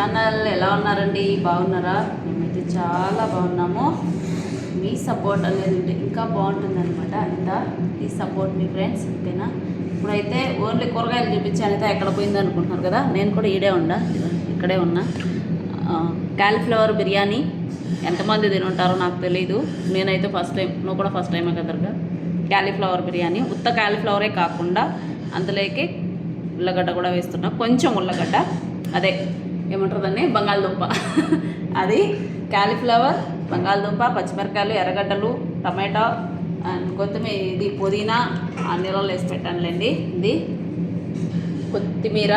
Channel ఎలా ఉన్నారండి? బాగున్నారా? మేమైతే చాలా బాగున్నాము. మీ సపోర్ట్ అనేది ఉంటే ఇంకా బాగుంటుందన్నమాట అంతా. సపోర్ట్ మీ ఫ్రెండ్స్ ఓకేనా ఇప్పుడైతే ఓన్లీ కూరగాయలు చూపించి అయితే ఎక్కడ పోయింది అనుకుంటున్నారు కదా? నేను కూడా ఈడే ఉండా ఇక్కడే ఉన్నా. క్యాలీఫ్లవర్ బిర్యానీ ఎంతమంది తిని ఉంటారో నాకు తెలియదు నేనైతే ఫస్ట్ టైం నువ్వు కూడా ఫస్ట్ టైమే కదరుగా క్యాలీఫ్లవర్ బిర్యానీ. ఉత్త క్యాలీఫ్లవరే కాకుండా అందులోకి ఉల్లగడ్డ కూడా వేస్తున్నా. కొంచెం ఉల్లగడ్డ. అదే ఏమంటారు దాన్ని? బంగాళదుంప. అది క్యాలీఫ్లవర్ బంగాళదుంప పచ్చిమిరకాయలు ఎర్రగడ్డలు టమాటా అండ్ కొత్తిమీర ఇది పుదీనా ఆ నీళ్ళలో వేసి పెట్టానులేండి. ఇది కొత్తిమీర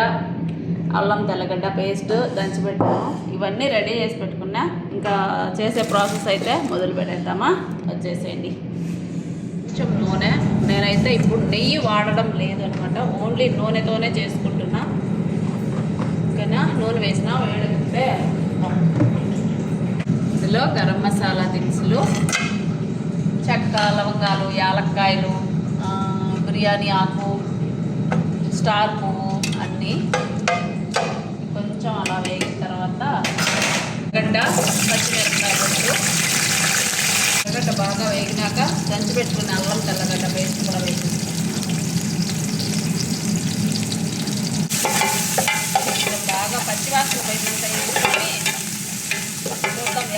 అల్లం తెల్లగడ్డ పేస్ట్ దంచిపెట్టాను ఇవన్నీ రెడీ చేసి పెట్టుకున్నా. ఇంకా చేసే ప్రాసెస్ అయితే మొదలు పెట్టేద్దామా వచ్చేసేయండి. కొంచెం నూనె. నేనైతే ఇప్పుడు నెయ్యి వాడడం లేదనమాట. ఓన్లీ నూనెతోనే చేసుకుంటున్నా. ఓకేనా నూనె వేసినా వేడితే ఇందులో గరం మసాలా దినుసులు చెక్క లవంగాలు యాలక్కాయలు బిర్యానీ ఆకు స్టార్ పువ్వు అన్నీ కొంచెం అలా వేగిన తర్వాత గడ్డ పచ్చిమిరపకాయలు గడ్డ బాగా వేగినాక దంచి పెట్టుకున్న అల్లం తెల్లగడ్డ పేస్ట్ కూడా వేసేసుకున్నాను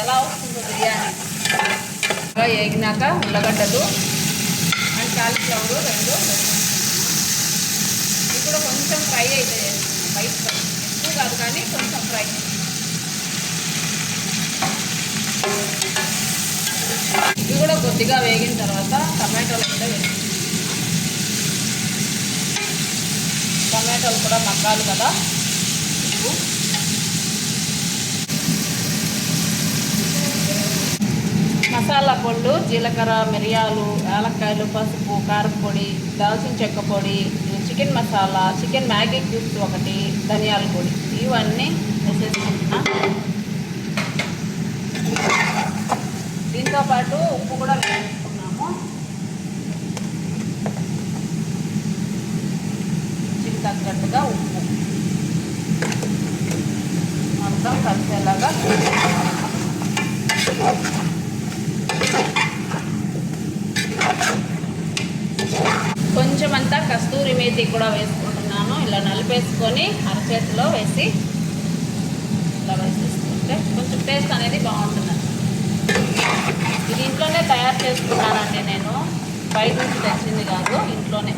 ఎలా వస్తుందో బిర్యానీ. బాగా వేగినాక ఉల్లగడ్డలు అండ్ కాలీఫ్లవర్ రెండు. వేసేసుకున్నాను. ఇది కూడా కొంచెం ఫ్రై అయితే బయట ఎక్కువ కాదు కానీ కొంచెం ఫ్రై. ఇవి కూడా కొద్దిగా వేగిన తర్వాత టమాటోలు కూడా వేసి టమాటోలు కూడా మగ్గాలి కదా. ఉప్పు మసాలా పొళ్ళు జీలకర్ర మిరియాలు యాలక్కాయలు పసుపు కారపొడి దాల్చిన చెక్క పొడి chicken masala chicken Maggi cubes ఒకటి ధనియాల పొడి. ఇవన్నీ వేసేసుకుంటున్నా. దీంతో పాటు ఉప్పు కూడా వేసుకున్నాము రుచికి తగ్గట్టుగా ఉప్పు. మొత్తం కలిసేలాగా కొంచెం అంతా కస్తూరి మేతి కూడా వేసుకుంటున్నాను. ఇలా నలిపేసుకొని అరచేతిలో వేసి ఇలా వేసేసుకుంటే కొంచెం టేస్ట్ అనేది బాగుంటుంది. ఇది ఇంట్లోనే తయారు చేసుకున్నానండి నేను. బయట నుంచి తెచ్చింది కాదు ఇంట్లోనే.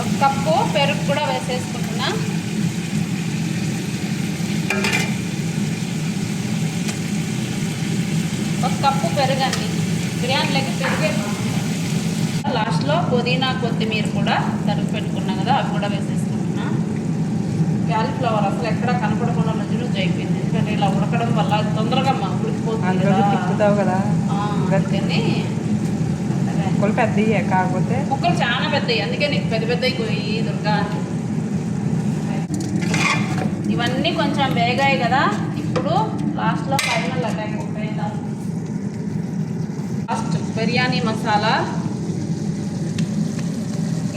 ఒక కప్పు పెరుగు కూడా వేసేసుకుంటున్నాను కప్పు పెరుగండి. బిర్యానీలోకి పెరిగే లాస్ట్లో పుదీనా కొత్తిమీర కూడా తరుగు పెట్టుకున్నాం కదా అవి కూడా వేసేసుకుంటున్నా. క్యాలీఫ్లవర్ అసలు ఎక్కడ కనపడకుండా రుచి అయిపోయింది ఎందుకంటే ఇలా ఉడకడం వల్ల తొందరగా మా ఉడికిపోతుంది కదా. అందుకని ముక్కలు పెద్దయ్యే కాకపోతే. ముక్కలు చాలా పెద్దవి అందుకే నీకు పెద్ద పెద్దవి పోయి దుర్గా ఇవన్నీ కొంచెం వేగాయి కదా. ఇప్పుడు లాస్ట్లో final attack first biryani masala.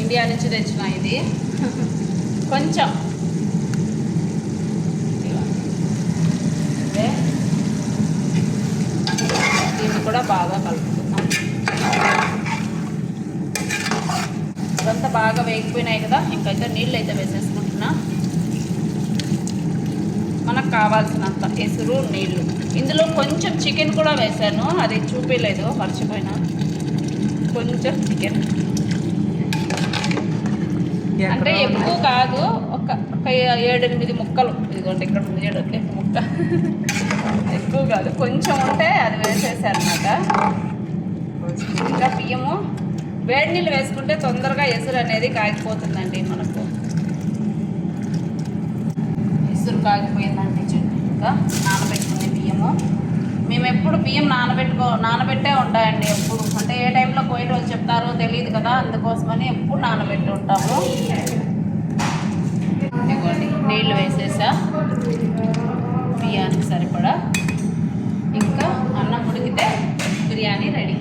India నుంచి తెచ్చిన ఇది. కొంచెం. దీన్ని కూడా బాగా కలుపుతున్నాం ఇదంతా బాగా వేగిపోయినాయి కదా ఇంకైతే నీళ్ళు అయితే వేసేసుకుంటున్నా. మనకు కావాల్సినంత ఎసురు నీళ్ళు ఇందులో కొంచెం చికెన్ కూడా వేసాను అది చూపించలేదు మర్చిపోయినా. కొంచెం చికెన్ అంటే ఎక్కువ కాదు ఒక ఒక ఏడెనిమిది ముక్కలు. ఇదిగోండి ఇక్కడ ఉంది చూడండి ముక్క. ఎక్కువ కాదు కొంచెం ఉంటే అది వేసేసాను అనమాట ఇంకా బియ్యము. వేడి నీళ్ళు వేసుకుంటే తొందరగా ఎసురు అనేది కాగిపోతుందండి మనకు. ఎసురు కాగిపోయిందండి చెట్టు ఇంకా నానబెట్టుకునే బియ్యము. మేము ఎప్పుడు బియ్యం నానబెట్టుకో నానబెట్టే ఉంటాయండి ఎప్పుడు. అంటే ఏ టైంలో కోయిన రోజు చెప్తారో తెలియదు కదా అందుకోసమని ఎప్పుడు నానబెట్టి ఉంటాము. ఇదిగోండి నీళ్ళు వేసేసా. బియ్యానికి సరిపడా. ఇంకా అన్నం ఉడికితే బిర్యానీ రెడీ.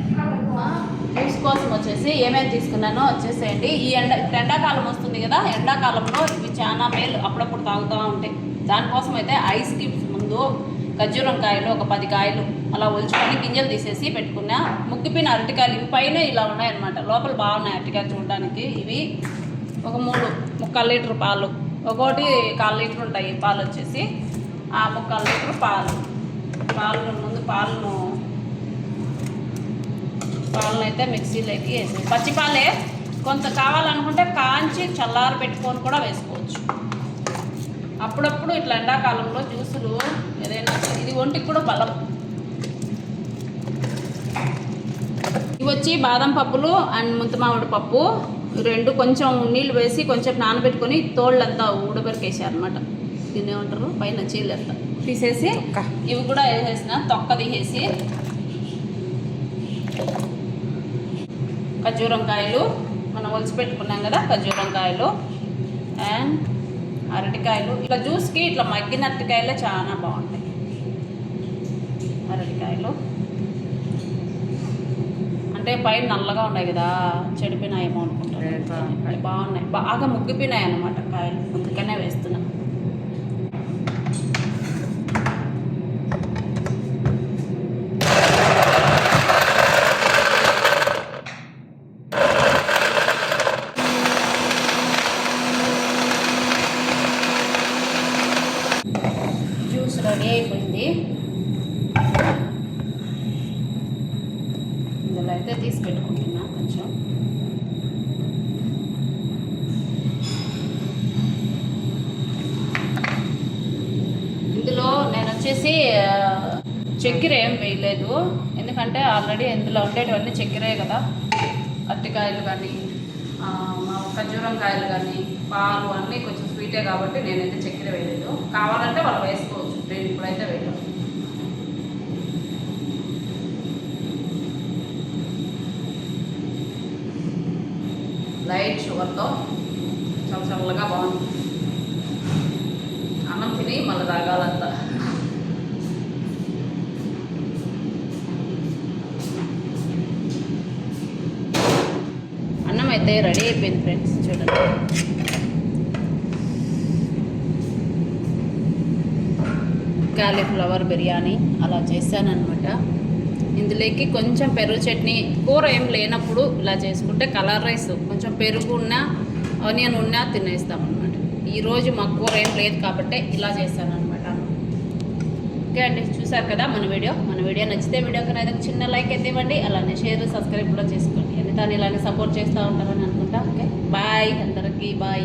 జ్యూస్ కోసం వచ్చేసి ఏమేమి తీసుకున్నానో వచ్చేసేయండి. ఈ ఎండ ఎండాకాలం వస్తుంది కదా ఎండాకాలంలో ఇవి చాలా మేలు అప్పుడప్పుడు తాగుతూ ఉంటాయి దానికోసం అయితే ఐస్ క్యూబ్స్ ముందు ఖర్జూరం కాయలు ఒక పది కాయలు అలా ఒలుచుకొని గింజలు తీసేసి పెట్టుకున్నా ముగ్గిపోయిన అరటికాయలు ఇవి పైన ఇలా ఉన్నాయన్నమాట. లోపల బాగున్నాయి అరటికాయలు చూడడానికి. ఇవి ఒక మూడు ముక్కాలు లీటర్ పాలు. ఒక్కోటి కాలు లీటర్ ఉంటాయి పాలు వచ్చేసి. ఆ ముక్కాలు లీటర్ పాలు. పాలు ముందు పాలను పాలను అయితే మిక్సీలోకి వేసి పచ్చి పాలే కొంత కావాలనుకుంటే కాంచి చల్లారి పెట్టుకొని కూడా వేసుకోవచ్చు. అప్పుడప్పుడు ఇట్లా ఎండాకాలంలో జ్యూసులు ఏదైనా ఇది ఒంటికి కూడా బలం. ఇవి వచ్చి బాదం పప్పులు అండ్ ముంత మామిడి పప్పు రెండు కొంచెం నీళ్ళు వేసి కొంచెం నానబెట్టుకొని తోళ్ళంతా ఊడబెరికేసారు అనమాట దీన్ని ఏమంటారు? పైన చీలంతా తీసేసి. ఇవి కూడా వేసేసిన తొక్క తీసేసి ఖర్జూరం కాయలు. మనం ఒలిచి పెట్టుకున్నాం కదా ఖర్జూరం కాయలు. అండ్ అరటికాయలు. ఇట్లా జ్యూస్కి ఇట్లా మగ్గిన అరటికాయలే చాలా బాగుంటాయి. అరటికాయలు. అంటే పైన నల్లగా ఉన్నాయి కదా చెడిపోయినాయేమో అనుకుంటాను. బాగున్నాయి. బాగా ముగ్గిపోయినాయి అన్నమాట కాయలు. అందుకనే వేస్తున్నా జ్యూస్ రెడీ అయిపోయింది ఇందులో అయితే తీసి పెట్టుకుంటున్నా కొంచెం ఇందులో నేను వచ్చేసి చక్కెర ఏం వేయలేదు. ఎందుకంటే ఆల్రెడీ ఇందులో ఉండేటివన్నీ చక్కెరే కదా. అరటికాయలు కానీ ఖర్జూరం కాయలు కానీ పాలు అన్నీ కొంచెం స్వీటే కాబట్టి నేనైతే చక్కెర వేయలేదు. కావాలంటే వాళ్ళు వేసుకోవచ్చు. నేను ఇప్పుడైతే వేయలేదు లైట్ షుగర్తో చాలా చల్లగా బాగుంది అన్నం తిని మళ్ళీ తాగాలంతా అన్నం అయితే రెడీ అయిపోయింది ఫ్రెండ్స్ చూడండి. కాలీఫ్లవర్ బిర్యానీ అలా చేశానమాట ఇందులోకి కొంచెం పెరుగు చట్నీ కూర ఏం లేనప్పుడు ఇలా చేసుకుంటే కలర్ రైస్ కొంచెం పెరుగు ఉన్నా ఆనియన్ ఉన్నా తినేస్తాం అనమాట ఈరోజు మాకు కూర ఏం లేదు కాబట్టి ఇలా చేశానమాట ఓకే అండి చూసారు కదా మన వీడియో? మన వీడియో నచ్చితే వీడియోకి నాకు చిన్న లైక్ అయితే ఇవ్వండి అలానే షేర్ సబ్స్క్రైబ్ కూడా చేసుకోండి. ఎందుకంటే ఇలానే సపోర్ట్ చేస్తూ ఉంటారని అనుకుంటా. ఓకే బాయ్ అందరికీ బాయ్